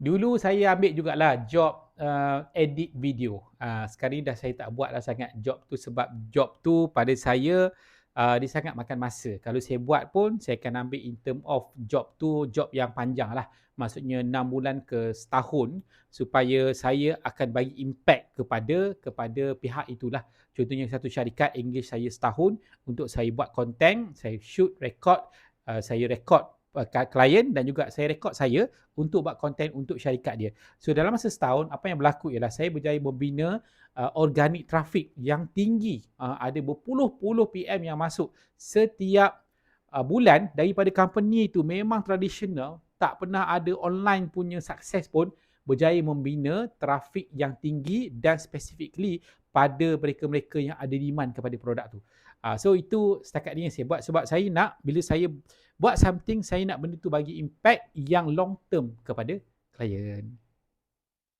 Dulu saya ambil jugalah job uh, edit video. Uh, sekarang ni dah saya tak buat lah sangat job tu sebab job tu pada saya uh, dia sangat makan masa. Kalau saya buat pun saya akan ambil in term of job tu job yang panjang lah. Maksudnya 6 bulan ke setahun supaya saya akan bagi impact kepada kepada pihak itulah. Contohnya satu syarikat English saya setahun untuk saya buat content, saya shoot, record, uh, saya record klien dan juga saya rekod saya untuk buat konten untuk syarikat dia. So dalam masa setahun apa yang berlaku ialah saya berjaya membina uh, organic traffic yang tinggi. Uh, ada berpuluh-puluh PM yang masuk setiap uh, bulan daripada company itu memang tradisional tak pernah ada online punya sukses pun berjaya membina traffic yang tinggi dan specifically pada mereka-mereka yang ada demand kepada produk tu. Uh, so itu setakat ni yang saya buat sebab saya nak bila saya buat something saya nak benda tu bagi impact yang long term kepada klien.